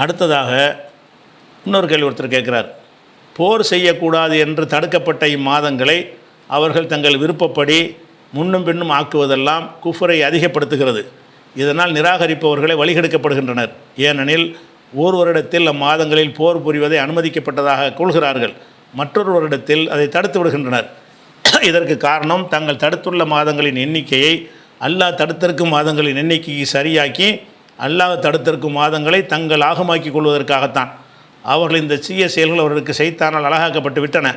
அடுத்ததாக இன்னொரு கேள்வி ஒருத்தர் கேட்குறார். போர் செய்யக்கூடாது என்று தடுக்கப்பட்ட இம்மாதங்களை அவர்கள் தங்கள் விருப்பப்படி முன்னும் பின்னும் ஆக்குவதெல்லாம் குஃபரை அதிகப்படுத்துகிறது. இதனால் நிராகரிப்பவர்களை வழிகெடுக்கப்படுகின்றனர். ஏனெனில் ஒரு வருடத்தில் அம்மாதங்களில் போர் புரிவதை அனுமதிக்கப்பட்டதாக கொள்கிறார்கள். மற்றொரு வருடத்தில் அதை தடுத்து விடுகின்றனர். இதற்கு காரணம் தங்கள் தடுத்துள்ள மாதங்களின் எண்ணிக்கையை அல்லாஹ் தடுத்திருக்கும் மாதங்களின் எண்ணிக்கையை சரியாக்கி அல்லாஹ் தடுத்திருக்கும் மாதங்களை தங்கள் ஆகமாக்கிக் கொள்வதற்காகத்தான். அவர்கள் இந்த சீய செயல்கள் அவர்களுக்கு செய்தானால் அழகாக்கப்பட்டு விட்டன.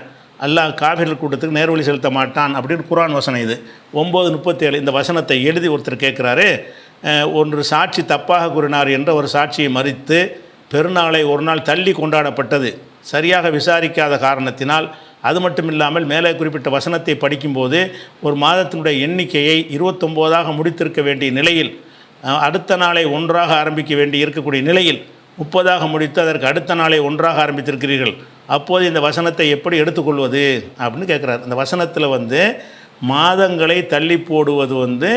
அல்லாஹ் காவிர்கள் கூட்டத்துக்கு நேர்வழி செலுத்த மாட்டான் அப்படின்னு குரான் வசனம் இது. ஒம்பது முப்பத்தேழு இந்த வசனத்தை எழுதி ஒருத்தர் கேட்குறாரு. ஒன்று சாட்சி தப்பாக கூறினார் என்ற ஒரு சாட்சியை மறித்து பெருநாளை ஒரு நாள் தள்ளி கொண்டாடப்பட்டது. சரியாக விசாரிக்காத காரணத்தினால் அது மட்டும் இல்லாமல் மேலே குறிப்பிட்ட வசனத்தை படிக்கும்போது ஒரு மாதத்தினுடைய எண்ணிக்கையை இருபத்தொம்போதாக முடித்திருக்க வேண்டிய நிலையில் அடுத்த நாளை ஒன்றாக ஆரம்பிக்க வேண்டி இருக்கக்கூடிய நிலையில் முப்பதாக முடித்து அதற்கு அடுத்த நாளை ஒன்றாக ஆரம்பித்திருக்கிறீர்கள். அப்போது இந்த வசனத்தை எப்படி எடுத்துக்கொள்வது அப்படின்னு கேட்குறாரு. இந்த வசனத்தில் வந்து மாதங்களை தள்ளி போடுவது வந்து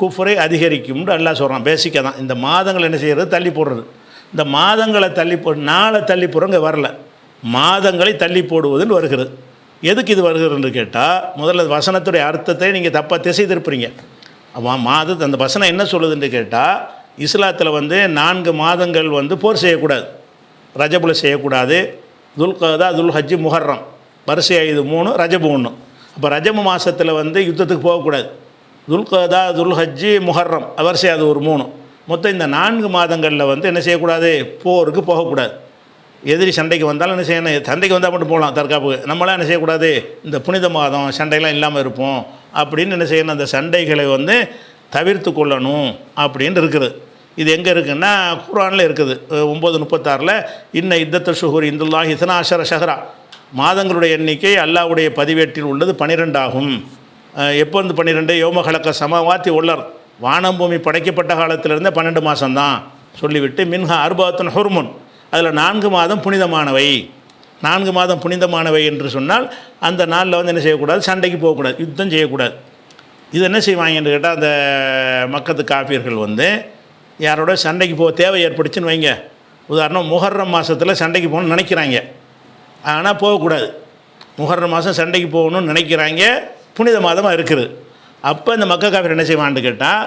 குஃபரை அதிகரிக்கும்னு எல்லாம் சொல்கிறான் பேசிக்காக தான். இந்த மாதங்கள் என்ன செய்கிறது தள்ளி போடுறது. இந்த மாதங்களை தள்ளி போ நாளை தள்ளி போடுறவங்க வரல. மாதங்களை தள்ளி போடுவதுன்னு வருகிறது. எதுக்கு இது வருகிறதுன்னு கேட்டால் முதல்ல வசனத்துடைய அர்த்தத்தை நீங்கள் தப்பாக திசை திருப்புறீங்க. மாத அந்த வசனம் என்ன சொல்லுதுன்னு கேட்டால் இஸ்லாத்தில் வந்து நான்கு மாதங்கள் வந்து போர் செய்யக்கூடாது. ரஜபுல செய்யக்கூடாது. துல்கதா துல் ஹஜ்ஜி முஹர்ரம். வரிசையாக இது மூணு ரஜபு ஒன்று அப்போ ரஜபு மாதத்தில் வந்து யுத்தத்துக்கு போகக்கூடாது. துல்கதா துல் ஹஜ்ஜி முஹர்ரம். வரிசை அது ஒரு மூணு. மொத்தம் இந்த நான்கு மாதங்களில் வந்து என்ன செய்யக்கூடாது? போருக்கு போகக்கூடாது. எதிரி சண்டைக்கு வந்தாலும் என்ன செய்யணும்? சண்டைக்கு வந்தால் மட்டும் போகலாம் தற்காப்புக்கு. நம்மளாம் என்ன செய்யக்கூடாது? இந்த புனித மாதம் சண்டையெல்லாம் இல்லாமல் இருப்போம். அப்படின்னு என்ன செய்யணும்? அந்த சண்டைகளை வந்து தவிர்த்து கொள்ளணும் அப்படின்னு இருக்குது. இது எங்கே இருக்குன்னா குரானில் இருக்குது. ஒம்பது முப்பத்தாறில் இன்ன இத்தத்த ஷுஹூர் இந்துல்லாஹ் இத்தனாஷர ஷஹரா. மாதங்களுடைய எண்ணிக்கை அல்லாவுடைய பதிவேட்டில் உள்ளது பனிரெண்டாகும். எப்போ வந்து பன்னிரெண்டு யோமகலக்க சமவாத்தி உள்ளர் வானம் பூமி படைக்கப்பட்ட காலத்திலிருந்தே பன்னெண்டு மாதம்தான் சொல்லிவிட்டு மின்ஹா அர்பாத்தன் ஹுர்முன். அதில் நான்கு மாதம் புனிதமானவை. நான்கு மாதம் புனிதமானவை என்று சொன்னால் அந்த நாளில் வந்து என்ன செய்யக்கூடாது? சண்டைக்கு போகக்கூடாது. யுத்தம் செய்யக்கூடாது. இது என்ன செய்வாங்கன்னு கேட்டால் அந்த மக்கத்து காப்பியர்கள் வந்து யாரோட சண்டைக்கு போக தேவை ஏற்பட்டுச்சுன்னு வைங்க. உதாரணம் முகர்ரம் மாதத்தில் சண்டைக்கு போகணும்னு நினைக்கிறாங்க. ஆனால் போகக்கூடாது. முகர்ரம் மாதம் சண்டைக்கு போகணும்னு நினைக்கிறாங்க. புனித மாதமாக இருக்குது. அப்போ இந்த மக்க காப்பியர் என்ன செய்வான்னு கேட்டால்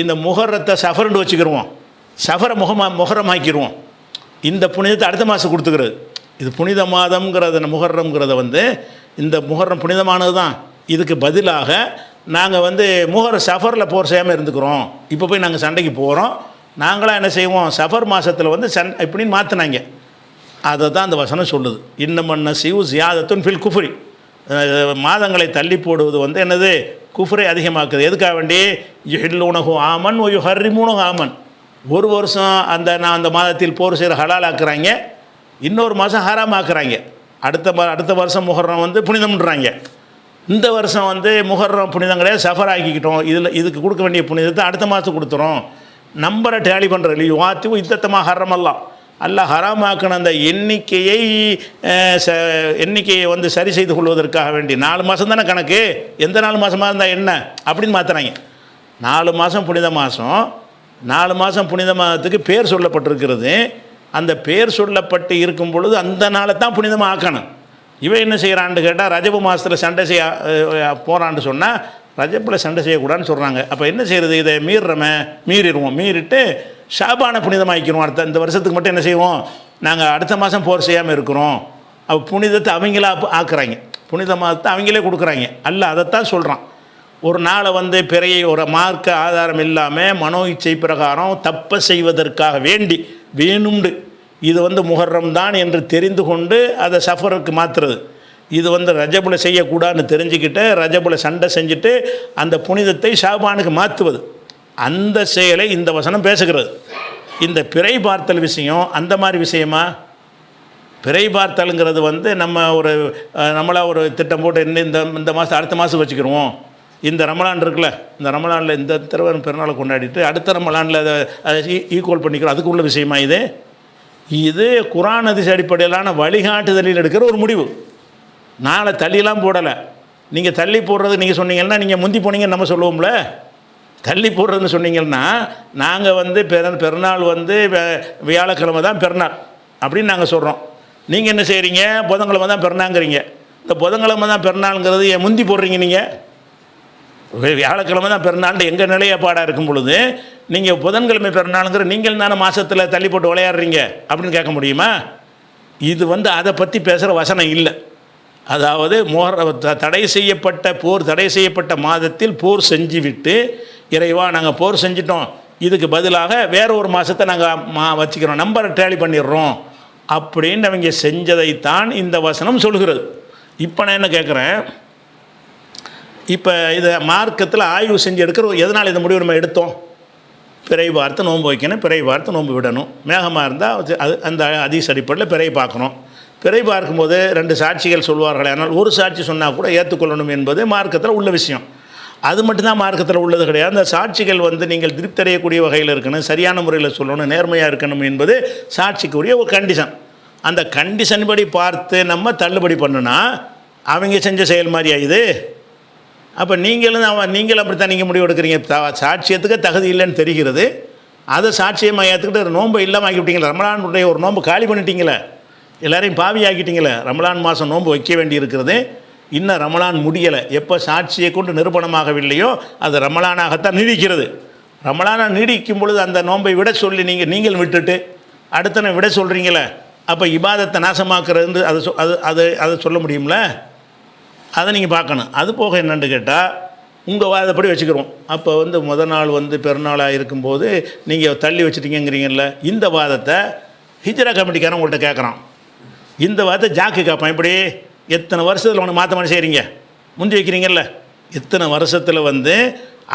இந்த முகரத்தை சஃபர்னு வச்சுக்கிடுவோம் சஃபரை முகமா முகரமாக்கிடுவோம் இந்த புனிதத்தை அடுத்த மாதம் கொடுத்துக்கிறது. இது புனித மாதம்ங்கிறத முகர்றம்ங்கிறத வந்து இந்த முகர்றம் புனிதமானது தான் இதுக்கு பதிலாக நாங்கள் வந்து முகர் சஃபரில் போர் செய்யாமல் இருந்துக்கிறோம். இப்போ போய் நாங்கள் சண்டைக்கு போகிறோம் நாங்களாம் என்ன செய்வோம்? சஃபர் மாதத்தில் வந்து சண் இப்படின்னு மாற்றினாங்க அதை தான் அந்த வசனம் சொல்லுது. இன்னமன்ன சிவு ஜியாதத்துன் ஃபில் குஃப்ரி. மாதங்களை தள்ளி போடுவது வந்து என்னது? குஃப்ரை அதிகமாக்குது. எதுக்காக வேண்டி? யுஹில்லுனஹு ஆமன் ஒயு ஹர்ரிமுனஹு ஆமன். ஒரு வருஷம் அந்த நான் அந்த மாதத்தில் போர் செய்கிற ஹலால் ஆக்குறாங்க இன்னொரு மாதம் ஹராம் ஆக்குறாங்க அடுத்த அடுத்த வருஷம் முகர்றம் வந்து புனிதம்ன்றாங்க. இந்த வருஷம் வந்து முகர்றம் புனிதம் கிடையாது சஃபர் ஆக்கிக்கிட்டோம். இதில் இதுக்கு கொடுக்க வேண்டிய புனிதத்தை அடுத்த மாதத்துக்கு கொடுத்துறோம். நம்பரை டேலி பண்ணுறது இல்லையோ வாத்தி இத்தத்தமாக ஹரமெல்லாம் அல்ல ஹராமாக்கின அந்த எண்ணிக்கையை ச எண்ணிக்கையை வந்து சரி செய்து கொள்வதற்காக வேண்டி. நாலு மாதம் தானே கணக்கு? எந்த நாலு மாதமாக இருந்தால் என்ன? அப்படின்னு மாற்றுறாங்க நாலு மாதம் புனித மாதம் நாலு மாதம் புனித மாதத்துக்கு பேர் சொல்லப்பட்டிருக்கிறது. அந்த பேர் சொல்லப்பட்டு இருக்கும் பொழுது அந்த நாளை தான் புனிதமாக ஆக்கணும். இவன் என்ன செய்கிறான்னு கேட்டால் ரஜபு மாதத்தில் சண்டை செய்ய போகிறான்னு சொன்னால் ரஜப்பில் சண்டை செய்யக்கூடாதுன்னு சொல்கிறாங்க அப்போ என்ன செய்கிறது இதை மீறுறமே மீறிடுவோம். மீறிட்டு ஷாபானை புனிதமாக்கிடுவோம். அடுத்த இந்த வருஷத்துக்கு மட்டும் என்ன செய்வோம்? நாங்கள் அடுத்த மாதம் போர் செய்யாமல் இருக்கிறோம். அப்போ புனிதத்தை அவங்களா ஆக்குறாங்க. புனித மாதத்தை அவங்களே கொடுக்குறாங்க. அல்ல அதைத்தான் சொல்கிறான் ஒரு நாளை வந்து பிறையை ஒரு மார்க்க ஆதாரம் இல்லாமல் மனோ இச்சை பிரகாரம் தப்ப செய்வதற்காக வேண்டி வேணும்ண்டு இது வந்து முகர்றம் தான் என்று தெரிந்து கொண்டு அதை சஃபருக்கு மாற்றுறது இது வந்து ரஜபுல செய்யக்கூடாதுன்னு தெரிஞ்சுக்கிட்டு ரஜபுல சண்டை செஞ்சுட்டு அந்த புனிதத்தை ஷாபானுக்கு மாற்றுவது அந்த செயலை இந்த வசனம் பேசுகிறது. இந்த பிறை பார்த்தல் விஷயம் அந்த மாதிரி விஷயமா? பிறை பார்த்தலுங்கிறது வந்து நம்ம ஒரு நம்மளாக ஒரு திட்டம் போட்டு இன்னும் இந்த இந்த மாதம் அடுத்த மாதம் வச்சுக்கிருவோம். இந்த ரமலான் இருக்குல்ல இந்த ரமலானில் இந்த திருவன் பிறநாளை கொண்டாடிட்டு அடுத்த ரமலானில் அதை அதை ஈக்குவல் பண்ணிக்கிறோம். அதுக்குள்ள விஷயமா இது? இது குரான் அதிச அடிப்படையிலான வழிகாட்டுதலில் எடுக்கிற ஒரு முடிவு. நாளை தள்ளிலாம் போடலை. நீங்கள் தள்ளி போடுறது நீங்கள் சொன்னீங்கன்னா நீங்கள் முந்தி போனீங்கன்னு நம்ம சொல்லுவோம்ல. தள்ளி போடுறதுன்னு சொன்னீங்கன்னா நாங்கள் வந்து பிற பிறநாள் வந்து வியாழக்கிழமை தான் பிறநாள் அப்படின்னு நாங்கள் சொல்கிறோம் நீங்கள் என்ன செய்கிறீங்க புதன்கிழமை தான் பிறனாங்கிறீங்க இந்த புதன்கிழமை தான் பிறநாளுங்கிறது ஏன் முந்தி போடுறீங்க நீங்கள் வியாழக்கிழமை தான் பிறநாள் எங்கள் நிலையப்பாடாக இருக்கும் பொழுது நீங்கள் புதன்கிழமை பிறநாளுங்கிற நீங்கள் தானே மாதத்தில் தள்ளி போட்டு விளையாடுறீங்க அப்படின்னு கேட்க முடியுமா? இது வந்து அதை பற்றி பேசுகிற வசனம் இல்லை. அதாவது மோர த- தடை செய்யப்பட்ட போர் தடை செய்யப்பட்ட மாதத்தில் போர் செஞ்சு விட்டு இறைவா நாங்கள் போர் செஞ்சிட்டோம். இதுக்கு பதிலாக வேற ஒரு மாதத்தை நாங்கள் மா வச்சுக்கிறோம். நம்பரை டேலி பண்ணிடுறோம். அப்படின்னு அவங்க செஞ்சதைத்தான் இந்த வசனம் சொல்கிறது. இப்போ நான் என்ன கேட்குறேன்? இப்போ இதை மார்க்கத்தில் ஆய்வு செஞ்சு எடுக்கிற எதனால் இந்த முடிவு நம்ம எடுத்தோம்? பிறை பார்த்து நோன்பு வைக்கணும் பிறை பார்த்து நோன்பு விடணும். மேகமாக இருந்தால் அது அந்த அதிக அடிப்படையில் பிறை பார்க்கணும். பிறை பார்க்கும்போது ரெண்டு சாட்சிகள் சொல்வார்கள் ஆனால் ஒரு சாட்சி சொன்னால் கூட ஏற்றுக்கொள்ளணும் என்பது மார்க்கத்தில் உள்ள விஷயம். அது மட்டும்தான் மார்க்கத்தில் உள்ளது கிடையாது. அந்த சாட்சிகள் வந்து நீங்கள் திருப்தடையக்கூடிய வகையில் இருக்கணும் சரியான முறையில் சொல்லணும் நேர்மையாக இருக்கணும் என்பது சாட்சிக்குரிய ஒரு கண்டிஷன் அந்த கண்டிஷன் படி பார்த்து நம்ம தள்ளுபடி பண்ணுனா அவங்க செஞ்ச செயல் மாதிரி இது? அப்போ நீங்களும் அவன் நீங்கள் அப்படித்தான் நீங்கள் முடிவு எடுக்கிறீங்க. சாட்சியத்துக்கு தகுதி இல்லைன்னு தெரிகிறது. அதை சாட்சியமாக ஏற்றுக்கிட்டு நோன்பை இல்லாமல் ஆக்கிவிட்டீங்களே. ரமலானுடைய ஒரு நோன்பு காலி பண்ணிட்டீங்களே. எல்லாரையும் பாவி ஆக்கிட்டீங்களே. ரமலான் மாதம் நோன்பு வைக்க வேண்டி இருக்கிறது. இன்னும் ரமலான் முடியலை. எப்போ சாட்சியை கொண்டு நிரூபணமாகவில்லையோ அது ரமலானாகத்தான் நீடிக்கிறது. ரமலானாக நீடிக்கும் பொழுது அந்த நோன்பை விட சொல்லி நீங்கள் நீங்கள் விட்டுட்டு அடுத்தனை விட சொல்கிறீங்களே அப்போ இபாதத்தை நாசமாக்குறது அது அது அது அதை சொல்ல முடியும்ல? அதை நீங்கள் பார்க்கணும். அது போக என்னென்னு கேட்டால் உங்கள் வாதப்படி வச்சுக்கிறோம். அப்போ வந்து முத நாள் வந்து பெருநாளாக இருக்கும்போது நீங்கள் தள்ளி வச்சுட்டீங்கங்கிறீங்கல்ல இந்த வாதத்தை ஹிஜ்ரா கமிட்டிக்காரன் உங்கள்கிட்ட கேட்குறான். இந்த வாதத்தை ஜாக்கு கேட்பான். இப்படி எத்தனை வருஷத்தில் உனக்கு மாற்ற மாதிரி செய்கிறீங்க முந்தி வைக்கிறீங்கல்ல. இத்தனை வருஷத்தில் வந்து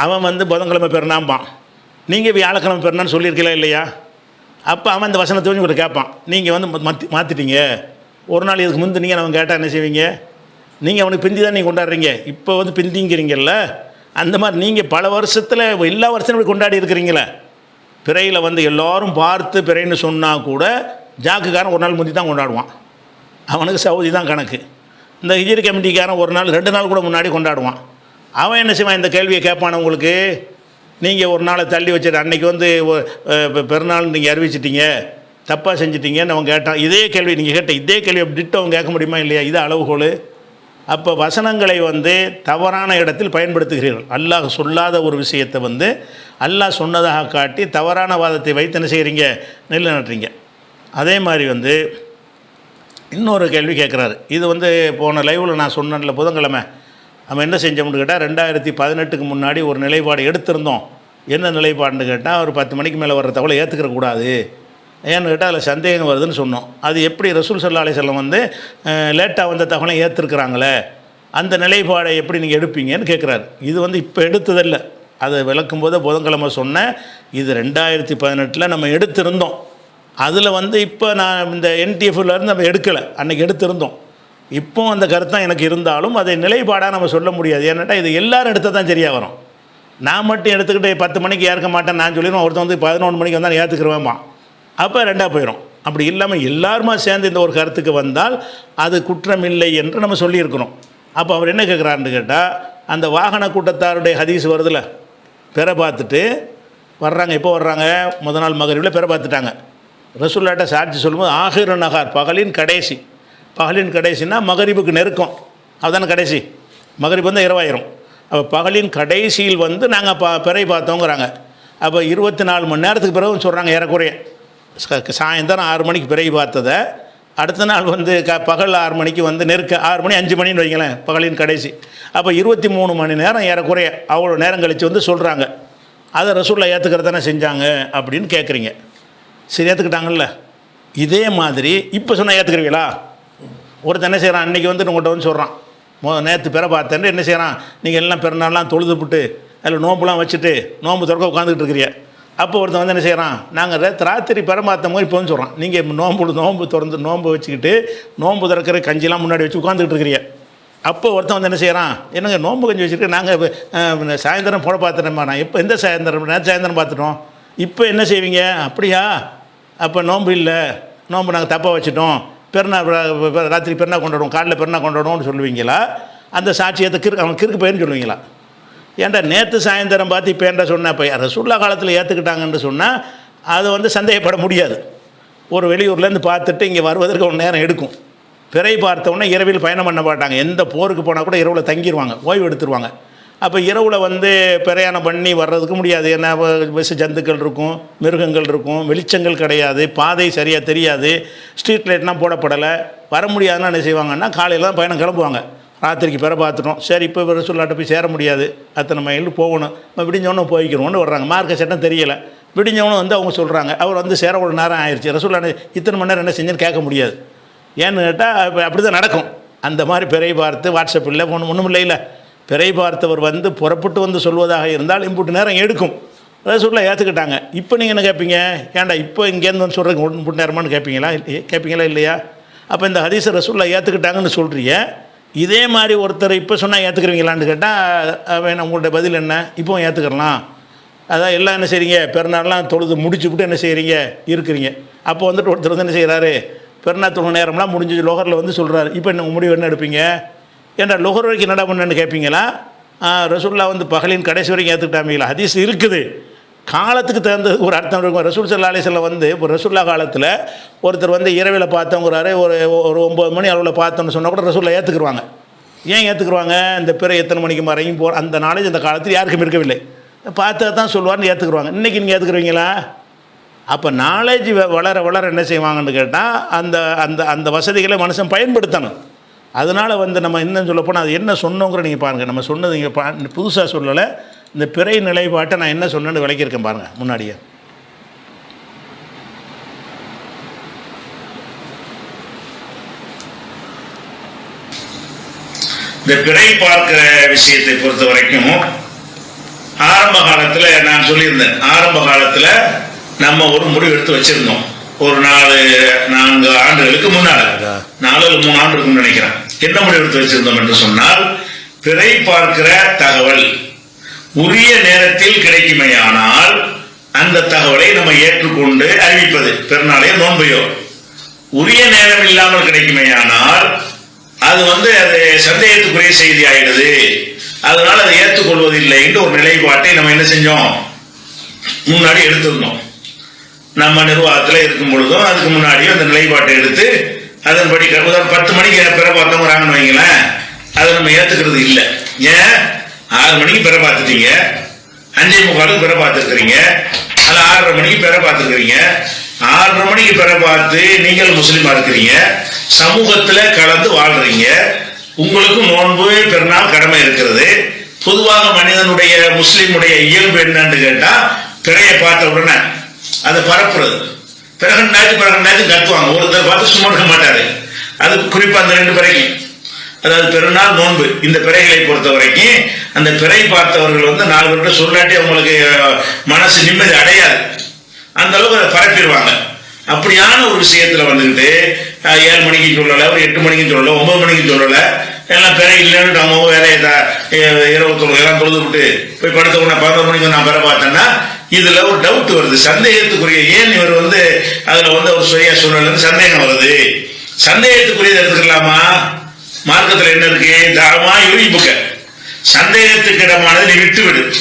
அவன் வந்து புதன்கிழமை பெறனாம்பான் நீங்கள் வியாழக்கிழமை பெருனான்னு சொல்லியிருக்கலாம் இல்லையா? அப்போ அவன் இந்த வசனத்தை உங்கள்கிட்ட கேட்பான். நீங்கள் வந்து மாற்றி மாற்றிட்டீங்க ஒரு நாள் இதுக்கு முந்தினீங்க அவன் கேட்டால் என்ன செய்வீங்க? நீங்கள் அவனுக்கு பிந்தி தான் நீங்கள் கொண்டாடுறீங்க. இப்போ வந்து பிந்திங்கிறீங்கல்ல? அந்த மாதிரி நீங்கள் பல வருஷத்தில் எல்லா வருஷமும் இப்படி கொண்டாடி இருக்கிறீங்களே. பிறையில் வந்து எல்லோரும் பார்த்து பிறைன்னு சொன்னால் கூட ஜாக்குக்காரன் ஒரு நாள் முந்தி தான் கொண்டாடுவான். அவனுக்கு சவுதி தான் கணக்கு. இந்த ஹிஜிரி கமிட்டிக்காரன் ஒரு நாள் ரெண்டு நாள் கூட முன்னாடி கொண்டாடுவான். அவன் என்ன செய்வான்? இந்த கேள்வியை கேட்பான் உங்களுக்கு? நீங்கள் ஒரு நாளை தள்ளி வச்சுட்டு அன்றைக்கி வந்து பிறநாள் நீங்கள் அறிவிச்சிட்டீங்க. தப்பாக செஞ்சிட்டீங்கன்னு அவன் கேட்டான். இதே கேள்வி நீங்கள் கேட்ட இதே கேள்வி அப்படிட்டு அவன் கேட்க முடியுமா இல்லையா? இது அளவுகோல். அப்போ வசனங்களை வந்து தவறான இடத்தில் பயன்படுத்துகிறீர்கள். அல்லாஹ் சொல்லாத ஒரு விஷயத்தை வந்து அல்லாஹ் சொன்னதாக காட்டி தவறான வாதத்தை வைத்து என்ன செய்கிறீங்க நிலைநாட்டுறீங்க. அதே மாதிரி வந்து இன்னொரு கேள்வி கேட்குறாரு இது வந்து போன லைவில் நான் சொன்னேன்ல புதன்கிழமை. நம்ம என்ன செஞ்சோம்னு கேட்டால் ரெண்டாயிரத்தி பதினெட்டுக்கு முன்னாடி ஒரு நிலைப்பாடு எடுத்திருந்தோம். என்ன நிலைப்பாடுன்னு கேட்டால் ஒரு பத்து மணிக்கு மேலே வர்ற தகவலை ஏற்றுக்கிற கூடாது ஏன்னு கேட்டால் அதில் சந்தேகம் வருதுன்னு சொன்னோம். அது எப்படி ரசூல் சல்லா அலிசல்லம் வந்து லேட்டாக வந்த தகவலை ஏற்றுருக்குறாங்களே அந்த நிலைப்பாடை எப்படி நீங்கள் எடுப்பீங்கன்னு கேட்குறாரு இது வந்து இப்போ எடுத்ததில்லை. அதை விளக்கும் போது புதன்கிழமை சொன்னேன் இது ரெண்டாயிரத்தி பதினெட்டில் நம்ம எடுத்திருந்தோம். அதில் வந்து இப்போ நான் இந்த என்டிஎஃப்லேருந்து இருந்து நம்ம எடுக்கலை. அன்றைக்கி எடுத்திருந்தோம். இப்போ அந்த கருத்தான் எனக்கு இருந்தாலும் அதை நிலைப்பாடாக நம்ம சொல்ல முடியாது. ஏன்னாட்டா இது எல்லோரும் எடுத்தால் தான் சரியாக வரும். நான் மட்டும் எடுத்துக்கிட்டு பத்து மணிக்கு ஏற்க மாட்டேன் நான் சொல்லிடுவேன். ஒருத்தன் வந்து பதினொன்று மணிக்கு வந்தால் ஏற்றுக்கிறவேம்மா அப்போ ரெண்டாக போயிடும் அப்படி இல்லாமல் எல்லாருமா சேர்ந்து இந்த ஒரு கருத்துக்கு வந்தால் அது குற்றம் இல்லை என்று நம்ம சொல்லியிருக்கிறோம். அப்போ அவர் என்ன கேட்குறாருன்னு கேட்டால் அந்த வாகன கூட்டத்தாருடைய ஹதீஸ் வருதுல பெற பார்த்துட்டு வர்றாங்க எப்போ வர்றாங்க? முத நாள் மகரிவில் பெற பார்த்துட்டாங்க. ரசூல்லாட்ட சாட்சி சொல்லும்போது ஆகிர நகார் பகலின் கடைசி. பகலின் கடைசினா மகரிபுக்கு நெருக்கம். அதுதானே கடைசி. மகரிப் வந்து இரவாயிரம். அப்போ பகலின் கடைசியில் வந்து நாங்கள் பா பிறை பார்த்தோங்கிறாங்க. அப்போ இருபத்தி நாலு மணி நேரத்துக்கு பிறகு சொல்கிறாங்க ஏறக்குறைய. சாயந்தரம் ஆறு மணிக்கு பிறகு பார்த்ததை அடுத்த நாள் வந்து க பகல் ஆறு மணிக்கு வந்து நெருக்க ஆறு மணி அஞ்சு மணின்னு வைங்களேன் பகலின் கடைசி. அப்போ இருபத்தி மூணு மணி நேரம் ஏறக்குறைய அவ்வளோ நேரம் கழித்து வந்து சொல்கிறாங்க அதை ரசூலில் ஏற்றுக்கிறதானே செஞ்சாங்க அப்படின்னு கேட்குறீங்க சரி ஏற்றுக்கிட்டாங்கல்ல இதே மாதிரி இப்போ சொன்னால் ஏற்றுக்கிறீங்களா ஒருத்தன் என்ன செய்கிறான் அன்றைக்கி வந்து உங்கள்கிட்ட வந்து சொல்கிறான் மோ நேற்று பிற பார்த்தேன்னு என்ன செய்கிறான் நீங்கள் எல்லாம் பிறநாள்லாம் தொழுதுபுட்டு அதில் நோம்புலாம் வச்சுட்டு நோம்பு திறக்க உட்காந்துக்கிட்டு இருக்கிறீங்க. அப்போ ஒருத்தன் வந்து என்ன செய்கிறான் நாங்கள் ராத்திரி பிற பார்த்தோம் இப்போ வந்து சொல்கிறான் நீங்கள் நோம்பு நோம்பு திறந்து நோம்பு வச்சுக்கிட்டு நோம்பு திறக்கிற கஞ்சிலாம் முன்னாடி வச்சு உட்காந்துக்கிட்டு இருக்கிறீங்க. அப்போ ஒருத்தன் வந்து என்ன செய்கிறான் என்னங்க நோம்பு கஞ்சி வச்சுட்டு நாங்கள் சாயந்தரம் போட பார்த்துட்டோம்மா நான் இப்போ எந்த சாயந்தரம் நேற்று சாயந்தரம் பார்த்துட்டோம். இப்போ என்ன செய்வீங்க? அப்படியா? அப்போ நோம்பு இல்லை. நோம்பு நாங்கள் தப்பாக வச்சுட்டோம். பெருநாள் ராத்திரி பெருநாள் கொண்டாடுவோம். காலைல பெருநாள் கொண்டாடுவோம்னு சொல்லுவீங்களா? அந்த சாட்சியத்தை கிறுக்கு அவன் கிறுக்கு பயிர்னு சொல்லுவீங்களா? ஏன்டா நேற்று சாயந்தரம் பார்த்து இப்போ என்ன சொன்ன? இப்போ ரசுல்லா காலத்தில் ஏற்றுக்கிட்டாங்கன்னு சொன்னால் அது வந்து சந்தேகப்பட முடியாது. ஒரு வெளியூர்லேருந்து பார்த்துட்டு இங்கே வருவதற்கு ஒரு நேரம் எடுக்கும். பிறை பார்த்த உடனே இரவில் பயணம் பண்ண மாட்டாங்க. எந்த போருக்கு போனால் கூட இரவில் தங்கிடுவாங்க ஓய்வு எடுத்துருவாங்க. அப்போ இரவில் வந்து பிரயாணம் பண்ணி வர்றதுக்கு முடியாது. ஏன்னா வ- விஷ ஜந்துக்கள் இருக்கும் மிருகங்கள் இருக்கும் வெளிச்சங்கள் கிடையாது பாதை சரியாக தெரியாது ஸ்ட்ரீட் லைட்லாம் போடப்படலை வர முடியாதுன்னா என்ன செய்வாங்கன்னா காலையில் தான் பயணம் கிளம்புவாங்க. ராத்திரிக்கு பிற பார்த்துட்டோம். சரி இப்போ இவர் சொல்லாட்ட போய் சேர முடியாது. அத்தனை மைல் போகணும். நம்ம விடிஞ்சவனே போய்க்கிறோம்னு வர்றாங்க. மார்க்க சட்டம் தெரியலை. விடிஞ்சவனும் வந்து அவங்க சொல்கிறாங்க அவர் வந்து சேர ஒரு நேரம் ஆயிடுச்சு ரசூல்லா இத்தனை மணி நேரம் என்ன செஞ்சுன்னு கேட்க முடியாது. ஏன்னு கேட்டால் இப்போ அப்படி தான் நடக்கும். அந்த மாதிரி பிறை பார்த்து வாட்ஸ்அப் இல்லை ஒன்றும் ஒன்றும் இல்லை இல்லை. பிறை பார்த்தவர் வந்து புறப்பட்டு வந்து சொல்வதாக இருந்தால் இம்புட்டு நேரம் எடுக்கும். ரசூல்லா ஏற்றுக்கிட்டாங்க இப்போ நீங்கள் என்ன கேட்பீங்க ஏன்டா இப்போ இங்கேருந்து வந்து சொல்கிறீங்க இம்புட்டு நேரமானு கேட்பீங்களா இல்லையே கேட்பீங்களா இல்லையா? அப்போ இந்த ஹதீஸை ரசூல்லா ஏற்றுக்கிட்டாங்கன்னு சொல்கிறீங்க இதே மாதிரி ஒருத்தர் இப்போ சொன்னால் ஏற்றுக்குறீங்களான்னு கேட்டால் அவன் உங்கள்கிட்ட பதில் என்ன? இப்போவும் ஏற்றுக்கிறலாம் அதான் எல்லாம் என்ன செய்கிறீங்க பெருநாள்லாம் தொழுது முடிச்சுவிட்டு என்ன செய்கிறீங்க இருக்கிறீங்க. அப்போ வந்துட்டு ஒருத்தர் வந்து என்ன செய்கிறாரு பெருநாள் தொழுக நேரம்லாம் முடிஞ்சு லோகரில் வந்து சொல்கிறாரு இப்போ என்ன முடிவு என்ன எடுப்பீங்க? ஏன்டா லோகர் வரைக்கும் என்னடா பண்ணேன்னு கேட்பீங்களா ரசுல்லா வந்து பகலின் கடைசி வரைக்கும் ஏற்றுக்கிட்டாமீங்களா ஹதீஸ் இருக்குது. காலத்துக்கு தகுந்த ஒரு அர்த்தம் இருக்கும். ரசூல் சல்லா அலிஸ்லாம் வந்து இப்போ ரசூல்லா காலத்தில் ஒருத்தர் வந்து இரவில் பார்த்தவங்கிறாரு ஒரு ஒரு ஒம்பது மணி அளவில் பார்த்தோம்னு சொன்னால் கூட ரசூலில் ஏற்றுக்குருவாங்க ஏன் ஏற்றுக்குருவாங்க இந்த பிற எத்தனை மணிக்கு மறையும் போகிற அந்த நாலேஜ் அந்த காலத்தில் யாருக்கும் இருக்கவில்லை. பார்த்தா தான் சொல்லுவார்னு ஏற்றுக்குருவாங்க இன்றைக்கி நீங்கள் ஏற்றுக்குருவீங்களா அப்போ நாலேஜ் வளர வளர என்ன செய்வாங்கன்னு கேட்டால் அந்த அந்த அந்த வசதிகளை மனுஷன் பயன்படுத்தணும். அதனால் வந்து நம்ம என்ன சொல்ல போனால் அது என்ன சொன்னோங்கிற நீங்கள் பாருங்கள் நம்ம சொன்னது இங்கே பா புதுசாக சொல்லலை. இந்த பிறை நிலைப்பாட்டை நான் என்ன சொன்னேன்னு விளக்கியிருக்கேன் பாருங்கள் முன்னாடியே. இந்த பிறை பார்க்கிற விஷயத்தை பொறுத்த வரைக்கும் ஆரம்ப காலத்துல நான் சொல்லியிருந்தேன் ஆரம்ப காலத்துல நம்ம ஒரு முடிவு எடுத்து வச்சிருந்தோம். ஒரு நாலு நான்கு ஆண்டுகளுக்கு முன்னால நாலு மூணு ஆண்டுக்கு நினைக்கிறேன். என்ன முடிவு எடுத்து வச்சிருந்தோம் என்று சொன்னால் பிறை பார்க்கிற தகவல். உரிய நேரத்தில் கிடைக்குமேயானால் அந்த தகவலை நம்ம ஏற்றுக்கொண்டு அறிவிப்பது. பெருநாளையோ நோன்பையோ. உரிய நேரம் இல்லாமல் கிடைக்குமேயானால் அது வந்து அது சந்தேகத்துக்குரிய செய்தி ஆயிடுது. அதனால அதை ஏற்றுக்கொள்வதில்லை என்று ஒரு நிலைப்பாட்டை நம்ம என்ன செஞ்சோம்? முன்னாடி எடுத்திருந்தோம். நம்ம நிர்வாகத்தில் இருக்கும் பொழுதும் அதுக்கு முன்னாடியும் அந்த நிலைப்பாட்டை எடுத்து அதன்படி பத்து மணிக்கு பிற பார்த்தவங்கிறாங்கன்னு வைங்களேன் அதை நம்ம ஏற்றுக்கிறது இல்லை. ஏன்? ஆறு மணிக்கு பிற பார்த்துட்டீங்க. அஞ்சே முக்காலுக்கு பிற பார்த்துருக்கிறீங்க. அது ஆறரை மணிக்கு பிற பார்த்துருக்கிறீங்க. ஆறரை மணிக்கு பிற பார்த்து நீங்கள் முஸ்லீமாக இருக்கிறீங்க. சமூகத்தில் கலந்து வாழ்றீங்க. உங்களுக்கு நோன்பு பெருநாள் கடமை இருக்கிறது. பொதுவாக மனிதனுடைய முஸ்லீமுடைய இயல்பு என்னன்னு கேட்டால் பிறையை பார்த்த உடனே அதை பரப்புறது. பிறகு நாச்சு பிறகு நாச்சு கத்துவாங்க ஒருத்தர் பார்த்து சும்மா இருக்க மாட்டாரு. அது குறிப்பாக அந்த ரெண்டு பிறகு அதாவது பெருநாள் நோன்பு. இந்த பிறைகளை பொறுத்த வரைக்கும் அந்த பிறை பார்த்தவர்கள் வந்து நாலு பேர்கிட்ட சொல்லாட்டி அவங்களுக்கு மனசு நிம்மதி அடையாது. அந்த அளவுக்கு அதை பரப்பிடுவாங்க. அப்படியான ஒரு விஷயத்துல வந்துக்கிட்டு ஏழு மணிக்கு சொல்லலை ஒரு எட்டு மணிக்கு சொல்லலை ஒன்பது மணிக்கு சொல்லலை எல்லாம் பிறை இல்லைன்னு நம்ம வேலையை இரவு தொழுகை எல்லாம் தொழுது விட்டு போய் படுத்த உடனே பதினொரு மணிக்கு நான் பிற பார்த்தேன்னா இதுல ஒரு டவுட் வருது. சந்தேகத்துக்குரிய ஏன் இவர் வந்து அதுல வந்து ஒரு சுய சூழல் சந்தேகம் வருது? சந்தேகத்துக்குரியது எடுத்துக்கலாமா? மார்க்கத்தில் என்ன இருக்கு? தாமா யுரிப்புக்க. சந்தேகத்துக்கு இடமானதை நீ விட்டுவிடு.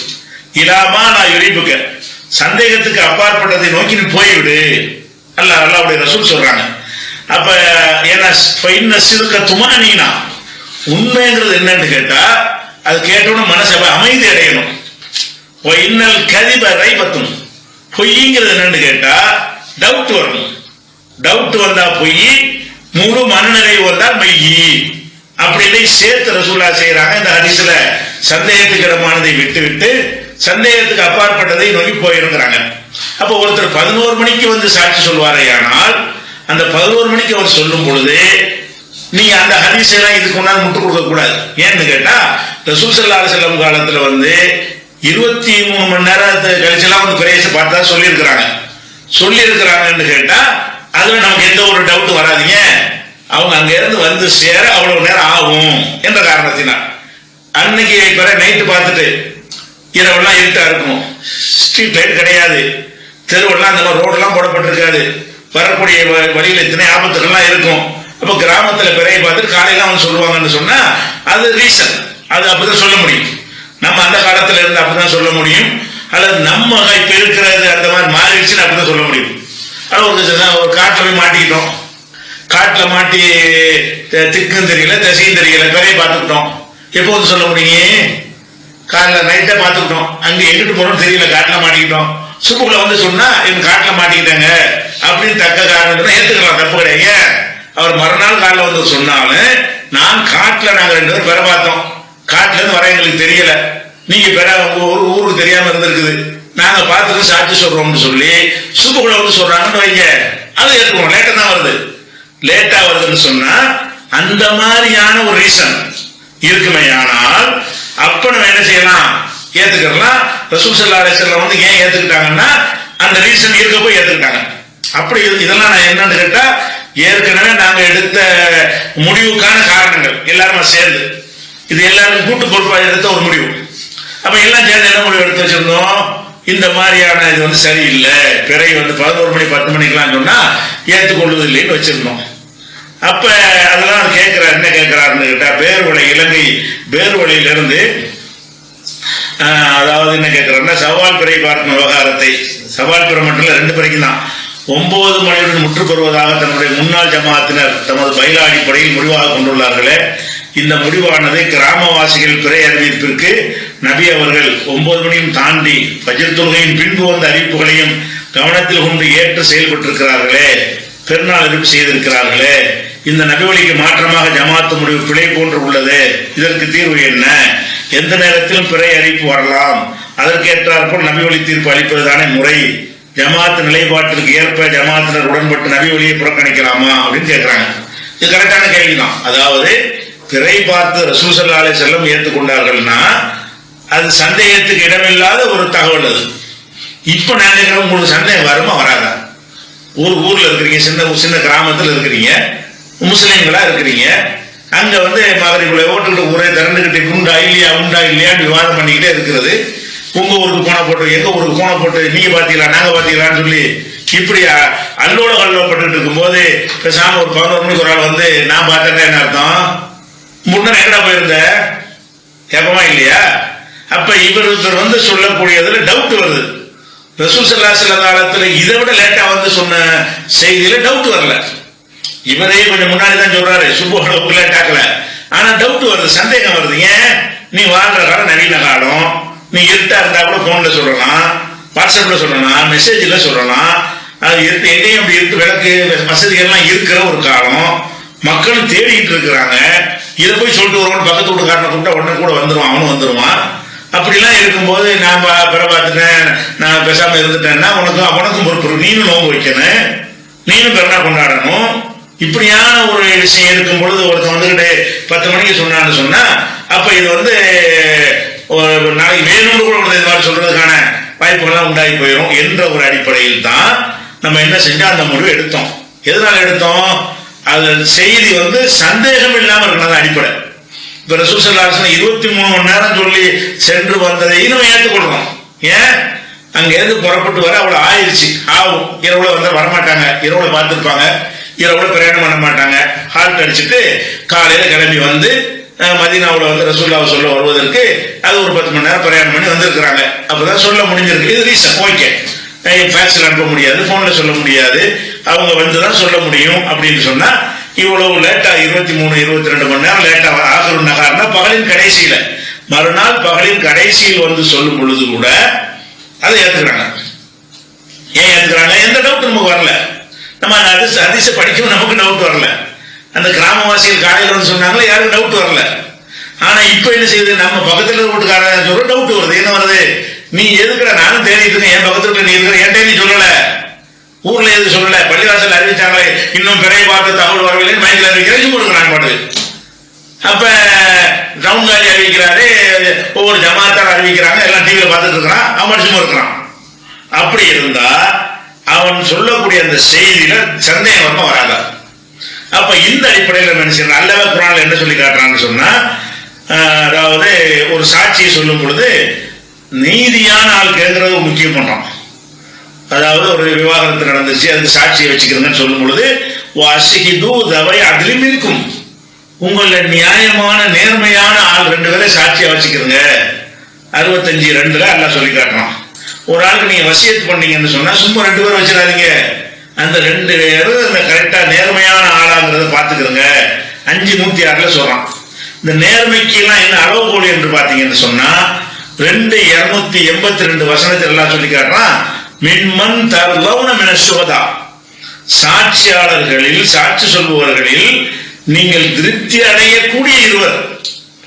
இலாமா நான் யுரிப்புக்க. சந்தேகத்துக்கு அப்பாற்பட்டதை நோக்கி நீ போய்விடு. அல்ல அல்லாவுடைய ரசூல் சொல்றாங்க. அப்ப என்ன சிறுக்க துமானீனா? உண்மைங்கிறது என்னன்னு கேட்டா அது கேட்டோன்னு மனசு அமைதி அடையணும். இன்னல் கதிப ரைபத்தும். பொய்ங்கிறது என்னன்னு கேட்டா டவுட் வரணும் டவுட் வந்தா பொய் முழு மனநிலை வந்தால் மெய்யி. அப்படின்னு சேர்த்து ரசூலா செய்யறாங்க. இந்த ஹரிசுல சந்தேகத்துக்கு இடமானதை விட்டு விட்டு சந்தேகத்துக்கு அப்பாற்பட்டதை நோக்கி போயிருக்கிறாங்க. அப்போ ஒருத்தர் பதினோரு மணிக்கு வந்து சாட்சி சொல்வாரையானால் அந்த பதினோரு மணிக்கு அவர் சொல்லும் பொழுது நீங்க அந்த ஹரிசெல்லாம் எல்லாம் இதுக்கு முன்னால் முட்டு கொடுக்க கூடாது. ஏன்னு கேட்டா ரசூல் சல்லா செல்லம் காலத்துல வந்து இருபத்தி மூணு மணி நேரத்தை கழிச்செல்லாம் வந்து பிரேச பார்த்தா சொல்லியிருக்கிறாங்க. சொல்லியிருக்கிறாங்கன்னு கேட்டா அதுல நமக்கு எந்த ஒரு டவுட் வராதீங்க. அவங்க அங்கேருந்து வந்து சேர அவ்வளவு நேரம் ஆகும் என்ற காரணத்தினால். அன்னைக்கு பிற நைட்டு பார்த்துட்டு இரவெல்லாம் இருட்டா இருக்கும். ஸ்ட்ரீட் லைட் கிடையாது. தெருவெல்லாம் அந்த மாதிரி ரோடெல்லாம் போடப்பட்டிருக்காது. வரக்கூடிய வ- இத்தனை ஆபத்துகள்லாம் இருக்கும். அப்போ கிராமத்தில் பிறைய பார்த்துட்டு காலையில் அவன் சொல்லுவாங்கன்னு சொன்னால் அது ரீசன் அது அப்படிதான் சொல்ல முடியும். நம்ம அந்த காலத்தில் இருந்து அப்படிதான் சொல்ல முடியும். அல்லது நம்ம இப்போ இருக்கிறது அந்த மாதிரி மாறிடுச்சுன்னு அப்படிதான் சொல்ல முடியும். அது ஒரு காற்றை ஒரு போய் மாட்டிக்கிட்டோம். காட்டுல மாட்டி திக்குன்னு திக்கும் தெரியல திசையும் தெரியல பெரிய பார்த்துக்கிட்டோம். எப்போ வந்து சொல்ல முடியும் காலைல நைட்டே பார்த்துக்கிட்டோம். அங்கே எங்கிட்டு போகிறோம்னு தெரியல காட்டில் மாட்டிக்கிட்டோம். சுப்புக்குள்ள வந்து சொன்னா எங்கள் காட்டில் மாட்டிக்கிட்டாங்க. அப்படின்னு தக்க காரணம் ஏற்றுக்கலாம் தப்பு கிடையாது. அவர் மறுநாள் காலில் வந்து சொன்னாலும் நான் காட்டில் நாங்கள் ரெண்டு பேரும் பெற பார்த்தோம். காட்டிலேருந்து வர எங்களுக்கு தெரியல. நீங்க பெற ஒரு ஊருக்கு தெரியாம இருந்திருக்குது. நாங்க பார்த்துட்டு சாட்சி சொல்றோம்னு சொல்லி சுப்புக்குள்ள வந்து சொல்றாங்கன்னு வைங்க. அது ஏற்றுக்கணும் லேட்டா தான் வருது. லேட்டா வருதுன்னு சொன்னா அந்த மாதிரியான ஒரு ரீசன் இருக்குமே ஆனால் அப்ப நம்ம என்ன செய்யலாம்? ஏத்துக்கலாம் ரசூல் ஸல்லல்லாஹு வந்து ஏன் ஏத்துக்கிட்டாங்கன்னா அந்த ரீசன் இருக்க போய் ஏத்துக்கிட்டாங்க. அப்படி இதெல்லாம் நான் என்னன்னு கேட்டா ஏற்கனவே நாங்க எடுத்த முடிவுக்கான காரணங்கள் எல்லாருமே சேர்ந்து. இது எல்லாரும் கூட்டு பொறுப்பாக எடுத்த ஒரு முடிவு. அப்ப எல்லாம் சேர்ந்து என்ன முடிவு எடுத்து வச்சிருந்தோம்? இந்த மாதிரியான இது வந்து சரியில்லை. பிறகு வந்து பதினோரு மணி பத்து மணிக்கெல்லாம் சொன்னா ஏற்றுக்கொள்வது இல்லைன்னு வச்சிருந்தோம். அப்ப அதெல்லாம் கேட்கிறார் என்ன கேட்கிறாருன்னு கேட்டா பேர்வழி இலங்கை பேர்வழியிலிருந்து அதாவது என்ன கேட்கிறாருன்னா சவால் பிறை பார்க்கும் விவகாரத்தை சவால் பிற மட்டும் ரெண்டு பிறைக்கும் தான். ஒன்பது மணியுடன் முற்று பெறுவதாக தன்னுடைய முன்னாள் ஜமாத்தினர் தமது பயில அடிப்படையில் முடிவாக கொண்டுள்ளார்களே. இந்த முடிவானது கிராமவாசிகள் பிறை அறிவிப்பிற்கு நபி அவர்கள் ஒன்பது மணியும் தாண்டி பஜர் தொழுகையின் பின்பு வந்த அறிவிப்புகளையும் கவனத்தில் கொண்டு ஏற்று செயல்பட்டிருக்கிறார்களே. பெருநாள் அறிவிப்பு செய்திருக்கிறார்களே. இந்த நபிவழிக்கு மாற்றமாக ஜமாத்து முடிவு பிழை போன்று உள்ளது. இதற்கு தீர்வு என்ன? எந்த நேரத்திலும் பிறை அறிவிப்பு வரலாம். அதற்கேற்றாற்போல் நபிவழி தீர்ப்பு அளிப்பதுதானே முறை. ஜமாத்து நிலைப்பாட்டிற்கு ஏற்ப ஜமாத்தினர் உடன்பட்டு நபி வழியை புறக்கணிக்கலாமா அப்படின்னு கேட்கிறாங்க இது கரெக்டான கேள்விதான். அதாவது பிறை பார்த்து ரசூசல்லாலே செல்லம் ஏற்றுக்கொண்டார்கள்னா அது சந்தேகத்துக்கு இடமில்லாத ஒரு தகவல் அது. இப்போ நான் உங்களுக்கு சந்தேகம் வருமா வராதா? ஒரு ஊரில் இருக்கிறீங்க சின்ன சின்ன கிராமத்தில் இருக்கிறீங்க. முஸ்லீம்களா இருக்கிறீங்க? அங்க வந்து மகரிக்குள்ள ஓட்டுக்கிட்டு ஊரே திரண்டுகிட்டு உண்டா இல்லையா உண்டா இல்லையான்னு விவாதம் பண்ணிக்கிட்டே இருக்கிறது. உங்க ஊருக்கு போன போட்டு எங்க ஊருக்கு போன போட்டு நீங்க பாத்தீங்களா நாங்க பாத்தீங்களான்னு சொல்லி இப்படி அ- அல்லோல கல்லப்பட்டு இருக்கும்போது பேசாம ஒரு பதினோரு மணிக்கு ஒரு ஆள் வந்து நான் பார்த்தேன்னா என்ன அர்த்தம்? முன்ன எங்கடா போயிருந்த? எப்பமா இல்லையா? அப்ப இவர் வந்து சொல்லக்கூடியதுல டவுட் வருது. ரசூல் ஸல்லல்லாஹு சில காலத்துல இதை விட லேட்டா வந்து சொன்ன செய்தியில டவுட் வரல. இவரே கொஞ்சம் முன்னாடி தான் சொல்றாரு சுப்பு லேட்டாக்கல ஆனா டவுட் வருது சந்தேகம் வருது. ஏன்? நீ வாழ்ற காலம் நவீன காலம். நீ இருட்டா இருந்தா கூட போன்ல சொல்லலாம் வாட்ஸ்அப்ல சொல்லலாம் மெசேஜ்ல சொல்லலாம். அது இருட்டு எங்கேயும் அப்படி இருக்கு விளக்கு வசதிகள்லாம் இருக்கிற ஒரு காலம். மக்களும் தேடிட்டு இருக்கிறாங்க. இதை போய் சொல்லிட்டு வருவோம் பக்கத்து வீட்டுக்காரனை கூப்பிட்டா உடனே கூட வந்துருவான் அவனும் வந்துருவான். அப்படிலாம் இருக்கும்போது நான் பிற பார்த்துட்டேன் நான் பேசாம இருந்துட்டேன்னா உனக்கும் அவனுக்கும் பொறுப்பு நீனும் நோம்பு வைக்கணும். நீனும் பிறனா கொண்டாடணும். இப்படியான ஒரு விஷயம் இருக்கும் பொழுது ஒருத்தன் வந்துகிட்டு பத்து மணிக்கு சொன்னான்னு சொன்னா அப்ப இது வந்து ஒரு நாளைக்கு வேணும்னு கூட ஒருத்தன் மாதிரி சொல்றதுக்கான வாய்ப்புகள்லாம் உண்டாகி போயிடும் என்ற ஒரு அடிப்படையில் தான் நம்ம என்ன செஞ்சோம் அந்த முடிவு எடுத்தோம். எதனால எடுத்தோம்? அது செய்தி வந்து சந்தேகம் இல்லாமல் இருக்கணும் அடிப்படை. இப்ப ரசூசல்லாசன் இருபத்தி மூணு மணி நேரம் சொல்லி சென்று வந்ததையும் நம்ம ஏற்றுக்கொள்றோம் ஏன்? அங்கேருந்து புறப்பட்டு வர அவ்வளோ ஆயிடுச்சு. ஆகும். இரவுல வந்து வரமாட்டாங்க. இரவுல பார்த்துருப்பாங்க. இரவுல பிரயாணம் பண்ண மாட்டாங்க. ஹால்ட் அடிச்சுட்டு காலையில் கிளம்பி வந்து மதினாவில் வந்து ரசூல்லாவை சொல்ல வருவதற்கு அது ஒரு பத்து மணி நேரம் பிரயாணம் பண்ணி வந்திருக்கிறாங்க. அப்பதான் சொல்ல முடிஞ்சிருக்கு. இது ரீசன் ஓகே. ஃபேக்ஸில் அனுப்ப முடியாது. ஃபோனில் சொல்ல முடியாது. அவங்க வந்து தான் சொல்ல முடியும் அப்படின்னு சொன்னால் இவ்வளவு லேட்டாக இருபத்தி மூணு இருபத்தி ரெண்டு மணி நேரம் லேட்டாக ஆகரும் நகார்னா பகலின் கடைசியில். மறுநாள் பகலின் கடைசியில் வந்து சொல்லும் பொழுது கூட அதை ஏத்துக்கிறாங்க. ஏன் ஏத்துக்கிறாங்க? எந்த டவுட் நமக்கு வரல. நம்ம அந்த அதிச அதிச படிக்கவும் நமக்கு டவுட் வரல. அந்த கிராமவாசிகள் காலையில் வந்து சொன்னாங்களே யாருக்கும் டவுட் வரல. ஆனா இப்ப என்ன செய்யுது? நம்ம பக்கத்துல வீட்டுக்காரன் சொல்ற டவுட் வருது. என்ன வருது? நீ எதுக்குற நானும் தேடிட்டு இருக்கேன் என் பக்கத்துல நீ இருக்கிற என்கிட்ட நீ சொல்லல? ஊர்ல எது சொல்லல. பள்ளிவாசல் அறிவிச்சாங்களே இன்னும் பிறைய பார்த்து தகவல் வரவில்லை மைண்ட்ல அறிவிக்கிறேன் கொடுக்குறாங்க இருக்கிறாங்க பாட்டு அப்ப டவுன் காலி அறிவிக்கிறாரு ஒவ்வொரு ஜமாத்தார் அறிவிக்கிறாங்க எல்லாம் டிவியில் பார்த்துட்டு இருக்கிறான் அவன் சும்மா இருக்கிறான். அப்படி இருந்தா அவன் சொல்லக்கூடிய அந்த செய்தியில சந்தேகம் வரமா வராதா. அப்ப இந்த அடிப்படையில் மனுஷன் என்ன செய்யணும் அல்லவ என்ன சொல்லி காட்டுறான்னு சொன்னா அதாவது ஒரு சாட்சியை சொல்லும் பொழுது நீதியான ஆள் கேட்கறது முக்கியம் பண்ணோம் அதாவது ஒரு விவாகரத்து நடந்துச்சு அதுக்கு சாட்சியை வச்சுக்கிறதுன்னு சொல்லும் பொழுது வாசிகிது தவை அதிலும் இருக்கும் உங்கள நியாயமான நேர்மையான ஆள் ரெண்டு பேரை சாட்சியா வச்சுக்கிறங்க. அறுபத்தஞ்சு ரெண்டுல எல்லாம் சொல்லி காட்டுறான். ஒரு ஆளுக்கு நீங்க வசியத்து பண்ணீங்கன்னு சொன்னா சும்மா ரெண்டு பேரும் வச்சிடாதீங்க. அந்த ரெண்டு பேரும் கரெக்டா நேர்மையான ஆளாங்கிறத பார்த்துக்கிறங்க அஞ்சு நூத்தி ஆறுல சொல்றான். இந்த நேர்மைக்கு எல்லாம் என்ன அளவுகோல் என்று பார்த்தீங்கன்னு சொன்னா ரெண்டு இருநூத்தி எண்பத்தி ரெண்டு வசனத்தை எல்லாம் சொல்லி காட்டுறான். மின்மன் தர்லவுன மின சுகதா சாட்சியாளர்களில் சாட்சி சொல்பவர்களில் நீங்கள் திருப்தி அடையக்கூடிய இருவர்.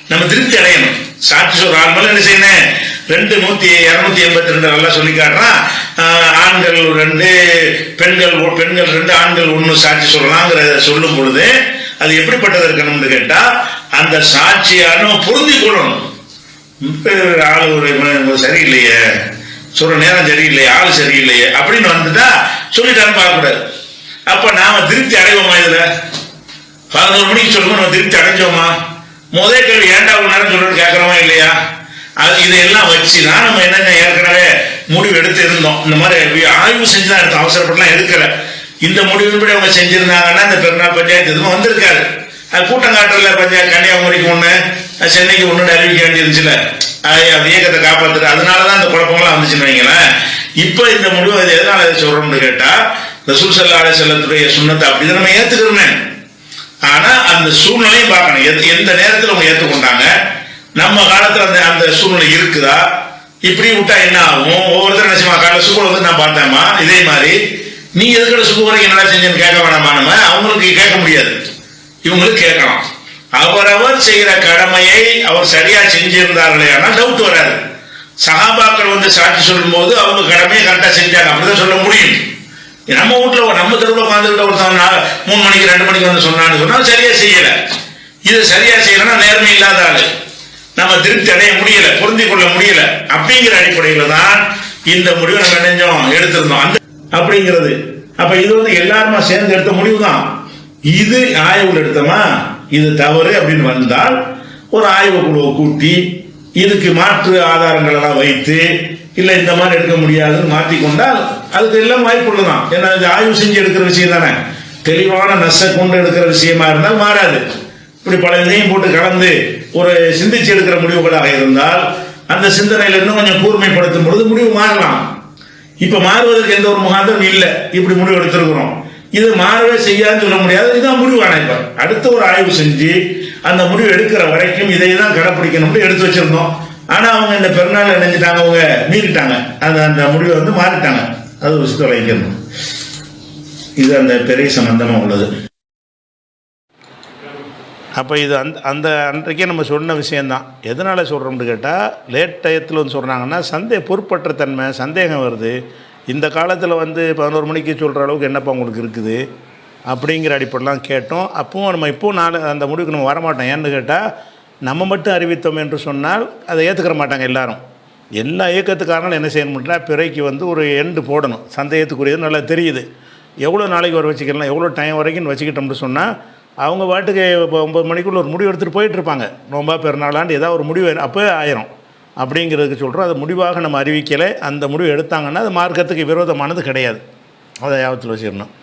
நம்ம திருப்தி அடையணும். சாட்சி சொல்ற ஆண்கள் என்ன செய்யணும் ரெண்டு நூத்தி இருநூத்தி எண்பத்தி ரெண்டு நல்லா சொல்லி காட்டுறான் ஆண்கள் ரெண்டு பெண்கள் ஒ- பெண்கள் ரெண்டு ஆண்கள் ஒன்று சாட்சி சொல்லலாங்கிறத சொல்லும் பொழுது அது எப்படிப்பட்டது இருக்கணும்னு கேட்டா அந்த சாட்சியான நம்ம பொருந்தி கொள்ளணும் ஆள் ஒரு சரியில்லையே. சொல்ற நேரம் சரியில்லையே ஆள் சரியில்லையே அப்படின்னு வந்துட்டா சொல்லிட்டான்னு பார்க்கக்கூடாது. அப்ப நாம திருப்தி அடைவோமா இதுல? பதினோரு மணிக்கு சொல்லும்போது நம்ம திருப்தி அடைஞ்சோமா? முதல் கேள்வி ஏன்டா ஒரு நேரம் சொல்லிட்டு கேட்குறோமா இல்லையா? அது இதையெல்லாம் வச்சு தான் நம்ம என்னென்ன ஏற்கனவே முடிவு எடுத்து இருந்தோம். இந்த மாதிரி ஆய்வு செஞ்சு தான் எடுத்தோம் அவசரப்பட்டுலாம் எடுக்கல. இந்த முடிவின்படி அவங்க செஞ்சிருந்தாங்கன்னா இந்த பெருநாள் பஞ்சாயத்து எதுவும் வந்திருக்காரு அது கூட்டம் பஞ்சாயத்து கன்னியாகுமரிக்கு ஒன்று சென்னைக்கு ஒன்று அறிவிக்க வேண்டியிருந்துச்சுல. அது இயக்கத்தை இயக்கத்தை அதனால தான் இந்த குழப்பங்கள்லாம் வந்துச்சுன்னு வைங்களேன். இப்போ இந்த முடிவு அது எதனால் இதை சொல்கிறோம்னு கேட்டால் ரசூல் சல்லா அலைஹி செல்லத்துடைய சுண்ணத்தை அப்படிதான் நம்ம ஏற்றுக்கிறோமே ஆனா அந்த சூழ்நிலையும் பார்க்கணும். எந்த- எந்த நேரத்தில் அவங்க ஏற்றுக்கொண்டாங்க? நம்ம காலத்துல அந்த அந்த சூழ்நிலை இருக்குதா? இப்படி விட்டா என்ன ஆகும்? ஒவ்வொருத்தரும் நினைச்சுமா செய்வாங்க? காலைல வந்து நான் பார்த்தேம்மா இதே மாதிரி. நீ எதுக்கட சுகு வரைக்கும் என்னடா செஞ்சேன்னு கேட்க வேணாமா நம்ம? அவங்களுக்கு கேட்க முடியாது. இவங்களுக்கு கேட்கலாம். அவரவர் செய்கிற கடமையை அவர் சரியா செஞ்சிருந்தார்களே ஆனால் டவுட் வராது. சகாபாக்கள் வந்து சாட்சி சொல்லும்போது அவங்க கடமையை கரெக்டாக செஞ்சாங்க. அப்படிதான் சொல்ல முடியும். நம்ம வீட்டில் நம்ம தெருவில் உட்காந்துக்கிட்ட ஒருத்தன் மூணு மணிக்கு ரெண்டு மணிக்கு வந்து சொன்னான்னு சொன்னால் சரியாக செய்யலை. இது சரியாக செய்யலைன்னா நேர்மை இல்லாத ஆள். நம்ம திருப்தி அடைய முடியல பொருந்தி கொள்ள முடியலை. அப்படிங்கிற அடிப்படையில் தான் இந்த முடிவை நம்ம நினைஞ்சோம் எடுத்திருந்தோம். அந்த அப்படிங்கிறது. அப்போ இது வந்து எல்லாருமா சேர்ந்து எடுத்த முடிவு தான் இது ஆய்வுகள் எடுத்தோமா? இது தவறு அப்படின்னு வந்தால் ஒரு ஆய்வு குழுவை கூட்டி இதுக்கு மாற்று ஆதாரங்கள் எல்லாம் வைத்து இல்லை இந்த மாதிரி எடுக்க முடியாதுன்னு மாற்றி கொண்டால் அதுக்கு எல்லாம் வாய்ப்புள்ளது தான் ஏன்னா இது ஆய்வு செஞ்சு எடுக்கிற விஷயம் தானே. தெளிவான நஷ்ட கொண்டு எடுக்கிற விஷயமா இருந்தால் மாறாது. இப்படி பல இதையும் போட்டு கலந்து ஒரு சிந்திச்சு எடுக்கிற முடிவுகளாக இருந்தால் அந்த சிந்தனையில இன்னும் கொஞ்சம் கூர்மைப்படுத்தும் பொழுது முடிவு மாறலாம். இப்ப மாறுவதற்கு எந்த ஒரு முகாந்திரம் இல்லை. இப்படி முடிவு எடுத்திருக்கிறோம். இது மாறவே செய்யாதுன்னு சொல்ல முடியாது. இதுதான் முடிவு இப்ப. அடுத்த ஒரு ஆய்வு செஞ்சு அந்த முடிவு எடுக்கிற வரைக்கும் இதை தான் கடைப்பிடிக்கணும்னு எடுத்து வச்சிருந்தோம். ஆனா அவங்க இந்த பெருநாள் நினைஞ்சிட்டாங்க அவங்க மீறிட்டாங்க. அந்த அந்த முடிவை வந்து மாறிட்டாங்க. அது ஒரு விஷயத்தை வைக்கணும் இது அந்த பெரிய சம்பந்தமா உள்ளது. அப்போ இது அந்த அந்த அன்றைக்கே நம்ம சொன்ன விஷயந்தான் எதனால் சொல்கிறோம்னு கேட்டால் லேட் டயத்தில் வந்து சொல்கிறாங்கன்னா சந்தே பொறுப்பற்ற தன்மை சந்தேகம் வருது. இந்த காலத்தில் வந்து பதினோரு மணிக்கு சொல்கிற அளவுக்கு என்னப்பா உங்களுக்கு இருக்குது? அப்படிங்கிற அடிப்படைலாம் கேட்டோம். அப்பவும் நம்ம இப்போவும் நாலு அந்த முடிவுக்கு நம்ம வரமாட்டோம். ஏன்னு கேட்டால் நம்ம மட்டும் அறிவித்தோம் என்று சொன்னால் அதை ஏற்றுக்கிற மாட்டாங்க எல்லாரும். எல்லா இயக்கத்துக்காரங்களும் என்ன செய்யணும்னா பிறைக்கு வந்து ஒரு எண்டு போடணும். சந்தேகத்துக்குரியது நல்லா தெரியுது. எவ்வளோ நாளைக்கு வர வச்சுக்கலாம் எவ்வளோ டைம் வரைக்கும் வச்சுக்கிட்டோம்னு சொன்னால் அவங்க பாட்டுக்கு இப்போ ஒம்பது மணிக்குள்ளே ஒரு முடிவு எடுத்துகிட்டு போயிட்டுருப்பாங்க ரொம்ப பெருநாளாண்டு ஏதாவது ஒரு முடிவு அப்போ ஆயிரும். அப்படிங்கிறதுக்கு சொல்கிறோம் அது முடிவாக நம்ம அறிவிக்கலை. அந்த முடிவு எடுத்தாங்கன்னா அது மார்க்கத்துக்கு விரோதமானது கிடையாது. அதை யாபத்தில் வச்சிடணும்